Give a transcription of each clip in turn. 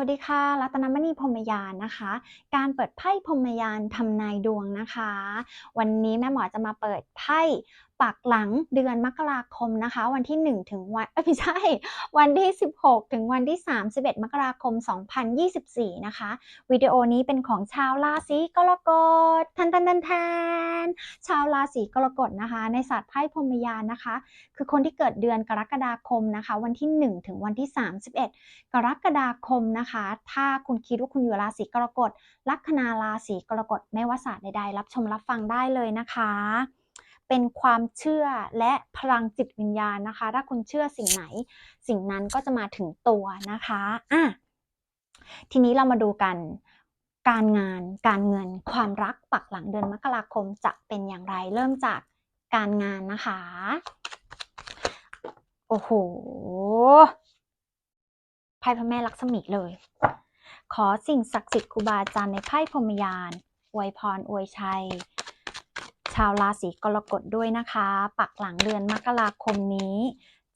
วัสดีค่ะ รัตนมณีพรมยานนะคะ การเปิดไพ่พรมยานทำนายดวงนะคะ วันนี้แม่หมอจะมาเปิดไพ่ปักหลังเดือนมกราคมนะคะ วันที่ 1 ถึงวันเอ้ยไม่ใช่ วันที่ 16 ถึงวันที่ 31 มกราคม 2024 นะคะ วิดีโอนี้เป็นของชาวราศีกรกฎทันทันทันทันชาวราศีกรกฎนะคะ ในศาสตร์ไพ่พรมยานนะคะ คือคนที่เกิดเดือนกรกฎาคมนะคะ วันที่ 1 ถึงวันที่ 31 กรกฎาคมนะคะ ถ้าคุณคิดว่าคุณอยู่ราศีกรกฎลัคนาราศีกรกฎไม่ว่าศาสตร์ใดๆรับชมรับฟังได้เลยนะคะ เป็นความเชื่อและพลังจิตวิญญาณนะคะ ถ้าคุณเชื่อสิ่งไหน สิ่งนั้นก็จะมาถึงตัวนะคะอะทีนี้เรามาดูกันการงาน การเงิน ความรักปักหลังเดือนมกราคมจะเป็นอย่างไร เริ่มจากการงานนะคะ โอ้โหไพ่พระแม่ลักษมีเลย ขอสิ่งศักดิ์สิทธิ์ครูบาอาจารย์ในไพ่พรมยานอวยพรอวยชัย ชาวราศีกรกฎด้วยนะคะ ปักหลังเดือนมกราคมนี้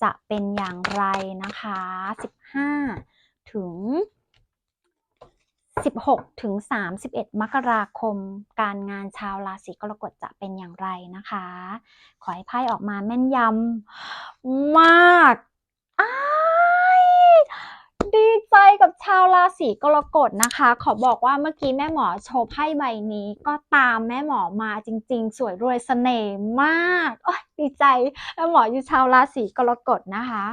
จะเป็นอย่างไรนะคะ 15 ถึง 16 ถึง 31 มกราคม การงานชาวราศีกรกฎจะเป็นอย่างไรนะคะ ขอให้ไพ่ออกมาแม่นยำมากอ้าย ดีใจกับชาวราศีกรกฎนะคะ ขอบอกว่าเมื่อกี้แม่หมอโชว์ไพ่ใบนี้ก็ตามแม่หมอมาจริง ๆ สวยรวยเสน่ห์มากโอ้ยดีใจแม่หมออยู่ชาวราศีกรกฎนะคะ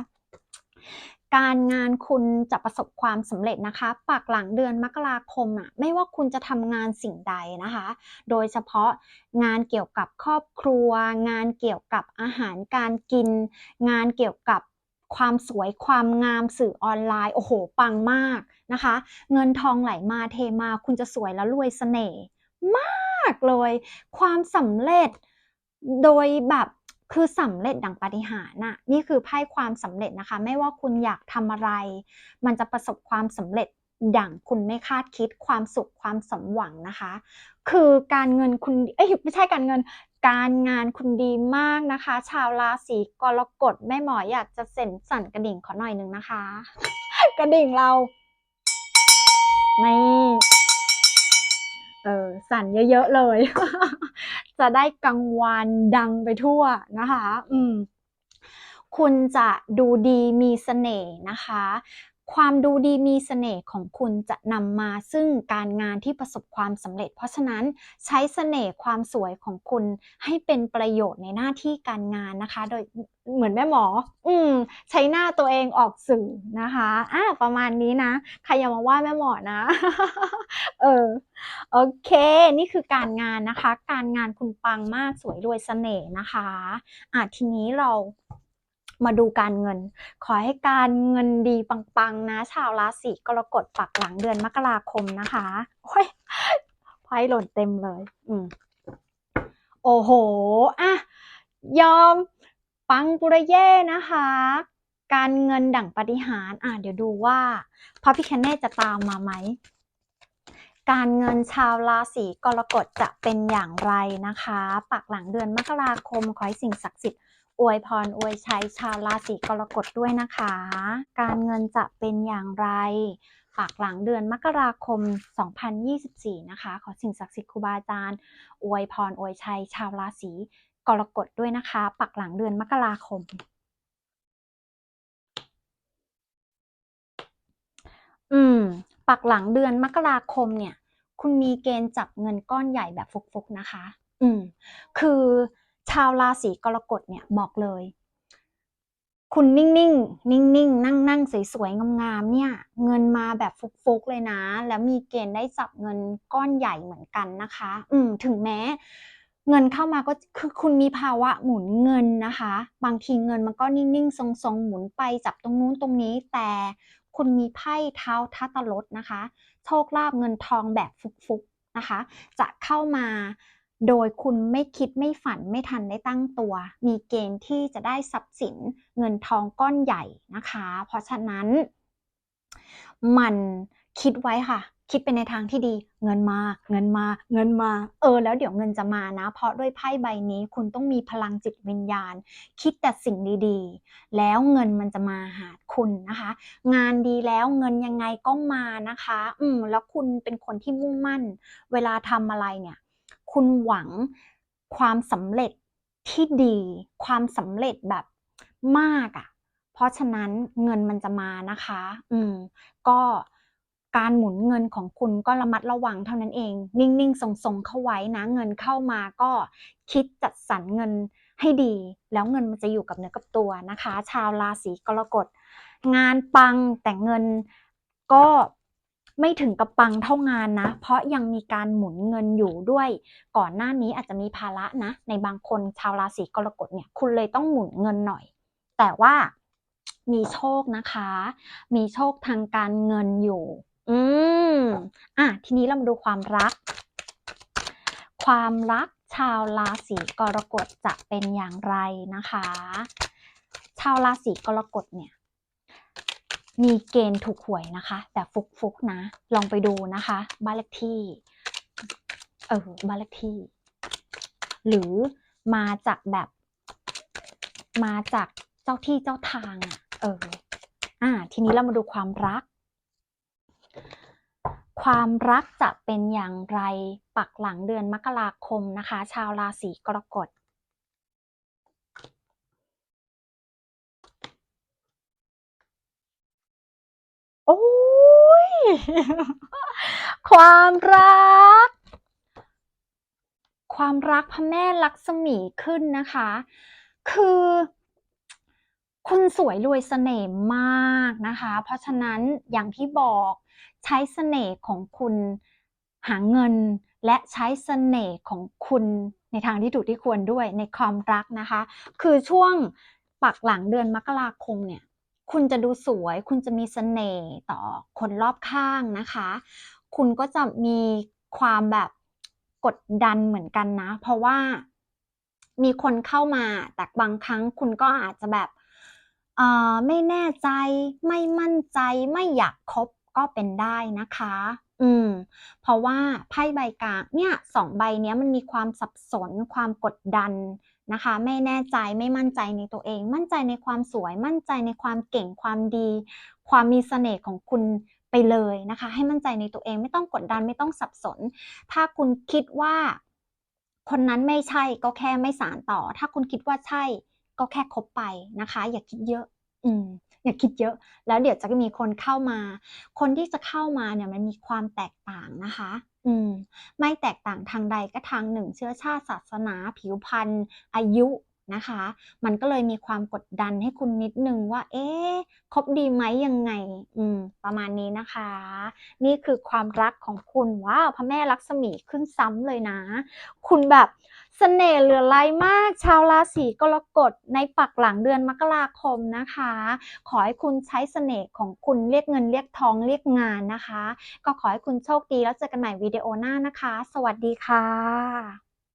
การงานคุณจะประสบความสำเร็จนะคะปักหลังเดือนมกราคมอะไม่ว่าคุณจะทำงานสิ่งใดนะคะ โดยเฉพาะงานเกี่ยวกับครอบครัว งานเกี่ยวกับอาหารการกิน งานเกี่ยวกับ ความสวยความงามสื่อออนไลน์ โอ้โห ปังมากนะคะ เงินทองไหลมาเทมาคุณจะสวยและรวยเสน่ห์มากเลย ความสำเร็จโดยแบบคือสำเร็จดังปาฏิหารน่ะนี่คือไพ่ความสำเร็จนะคะ ไม่ว่าคุณอยากทำอะไร มันจะประสบความสำเร็จดังคุณไม่คาดคิดความสุขความสมหวังนะคะ คือการเงินคุณเอ้ยไม่ใช่การเงิน การงานคุณดีมากนะคะ ชาวราศีกรกฎแม่หมออยากจะเซ็นสั่นกระดิ่งขอหน่อยหนึ่งนะคะ กระดิ่งเรานี่เออสั่นเยอะๆเลย จะได้กังวานดังไปทั่วนะคะ อืมคุณจะดูดีมีเสน่ห์นะคะ ความดูดีมีเสน่ห์ของคุณจะนำมาซึ่งการงานที่ประสบความสำเร็จ เพราะฉะนั้นใช้เสน่ห์ความสวยของคุณให้เป็นประโยชน์ในหน้าที่การงานนะคะ โดยเหมือนแม่หมอ อืม ใช้หน้าตัวเองออกสื่อนะคะอะประมาณนี้นะ ใครอย่ามาว่าแม่หมอนะ เออ โอเค นี่คือการงานนะคะ การงานคุณปังมากสวยรวยเสน่ห์นะคะ อะทีนี้เรา มาดูการเงิน ขอให้การเงินดีปังๆ นะ ชาวราศีกรกฎปักหลังเดือนมกราคมนะคะโอ้ยไพ่หล่นเต็มเลย อืมโอ้โหอะยอมปังปุระเย่นะคะ การเงินดั่งปฏิหารอะเดี๋ยวดูว่าพระพิคเนตจะตามมาไหม การเงินชาวราศีกรกฎจะเป็นอย่างไรนะคะ ปักหลังเดือนมกราคมขอให้สิ่งศักดิ์สิทธิ์ อวยพรอวยชัยชาวราศีกรกฎด้วยนะคะ การเงินจะเป็นอย่างไรปากหลังเดือนมกราคม 2024 นะคะ ขอสิ่งศักดิ์สิทธิ์ครูบาอาจารย์อวยพรอวยชัย ชาวราศีกรกฎด้วยนะคะ ปักหลังเดือนมกราคม อืม ปักหลังเดือนมกราคมเนี่ย คุณมีเกณฑ์จับเงินก้อนใหญ่แบบฟุกๆนะคะ อืม คือ ชาวราศีกรกฎเนี่ยบอกเลย คุณนิ่งๆ นิ่งๆ นั่งๆสวยๆ งามๆ เนี่ย เงินมาแบบฟุกๆ เลยนะ แล้วมีเกณฑ์ได้จับเงินก้อนใหญ่เหมือนกันนะคะ อืม ถึงแม้ เงินเข้ามาก็คือคุณมีภาวะหมุนเงินนะคะ บางทีเงินมันก็นิ่งๆ ทรงๆ หมุนไปจับตรงนู้นตรงนี้ แต่คุณมีไพ่เท้าทัตลดนะคะ โชคลาภเงินทองแบบฟุกๆ นะคะ จะเข้ามา โดยคุณไม่คิดไม่ฝันไม่ทันได้ตั้งตัว มีเกณฑ์ที่จะได้ทรัพย์สินเงินทองก้อนใหญ่นะคะ เพราะฉะนั้น มันคิดไว้ค่ะ คิดไปในทางที่ดี เงินมา เงินมา เงินมา เออ แล้วเดี๋ยวเงินจะมานะ เพราะด้วยไพ่ใบนี้คุณต้องมีพลังจิตวิญญาณ คิดแต่สิ่งดีๆ แล้วเงินมันจะมาหาคุณนะคะ งานดีแล้วเงินยังไงก็มานะคะ อืมแล้วคุณเป็นคนที่มุ่งมั่น เวลาทำอะไรเนี่ย คุณหวังความสำเร็จที่ดี ความสำเร็จแบบมากอะ่ะ เพราะฉะนั้นเงินมันจะมานะคะ อืม ก็การหมุนเงินของคุณก็ระมัดระวังเท่านั้นเอง นิ่งๆ ทรงๆ เข้าไว้นะ เงินเข้ามาก็คิดจัดสรรเงินให้ดี แล้วเงินมันจะอยู่กับเนื้อกับตัวนะคะ ชาวราศีกรกฎ งานปังแต่เงินก็ ไม่ถึงกับปังเท่างานนะ เพราะยังมีการหมุนเงินอยู่ด้วย ก่อนหน้านี้อาจจะมีภาระนะ ในบางคนชาวราศีกรกฎเนี่ยคุณเลยต้องหมุนเงินหน่อย แต่ว่ามีโชคนะคะ มีโชคทางการเงินอยู่ อืมอะทีนี้เรามาดูความรัก ความรักชาวราศีกรกฎจะเป็นอย่างไรนะคะ ชาวราศีกรกฎเนี่ย มีเกณฑ์ถูกหวยนะคะ แต่ฟุกๆนะ ลองไปดูนะคะ บ้านเลขที่เออบ้านเลขที่ หรือมาจากแบบ มาจากเจ้าที่เจ้าทางอะเอออ่า ทีนี้เรามาดูความรัก ความรักจะเป็นอย่างไรปักหลังเดือนมกราคมนะคะ ชาวราศีกรกฎ โอ้ย ความรัก ความรักพระแม่ลักษมีขึ้นนะคะ คือ คุณสวยรวยเสน่ห์มากนะคะ เพราะฉะนั้นอย่างที่บอกใช้เสน่ห์ของคุณหาเงินและใช้เสน่ห์ของคุณในทางที่ถูกที่ควรด้วยในความรักนะคะ คือช่วงปักหลังเดือนมกราคมเนี่ย คุณจะดูสวย คุณจะมีเสน่ห์ต่อคนรอบข้างนะคะ คุณก็จะมีความแบบกดดันเหมือนกันนะ เพราะว่ามีคนเข้ามา แต่บางครั้งคุณก็อาจจะแบบเออไม่แน่ใจ ไม่มั่นใจ ไม่อยากคบก็เป็นได้นะคะ อืม เพราะว่าไพ่ใบกลางเนี่ยสองใบเนี้ยมันมีความสับสนความกดดัน นะคะ ไม่แน่ใจไม่มั่นใจในตัวเอง มั่นใจในความสวย มั่นใจในความเก่งความดี ความมีเสน่ห์ของคุณไปเลยนะคะ ให้มั่นใจในตัวเองไม่ต้องกดดันไม่ต้องสับสน ถ้าคุณคิดว่า คนนั้นไม่ใช่ก็แค่ไม่สานต่อ ถ้าคุณคิดว่าใช่ก็แค่คบไปนะคะ อย่าคิดเยอะ อืมอย่าคิดเยอะ แล้วเดี๋ยวจะมีคนเข้ามา คนที่จะเข้ามาเนี่ยมันมีความแตกต่างนะคะ อืม ไม่แตกต่างทางใดก็ทางหนึ่ง เชื้อชาติศาสนา ผิวพรรณอายุนะคะ มันก็เลยมีความกดดันให้คุณนิดหนึ่งว่า เอ๊ะคบดีไหมยังไง อืม ประมาณนี้นะคะ นี่คือความรักของคุณว้าวพระแม่ลักษมีขึ้นซ้ำเลยนะ คุณแบบ เสน่ห์เหลือไร้มาก ชาวราศีกรกฎในปักหลังเดือนมกราคมนะคะ ขอให้คุณใช้เสน่ห์ของคุณเรียกเงินเรียกทองเรียกงานนะคะ ก็ขอให้คุณโชคดีแล้วเจอกันใหม่วิดีโอหน้านะคะ สวัสดีค่ะ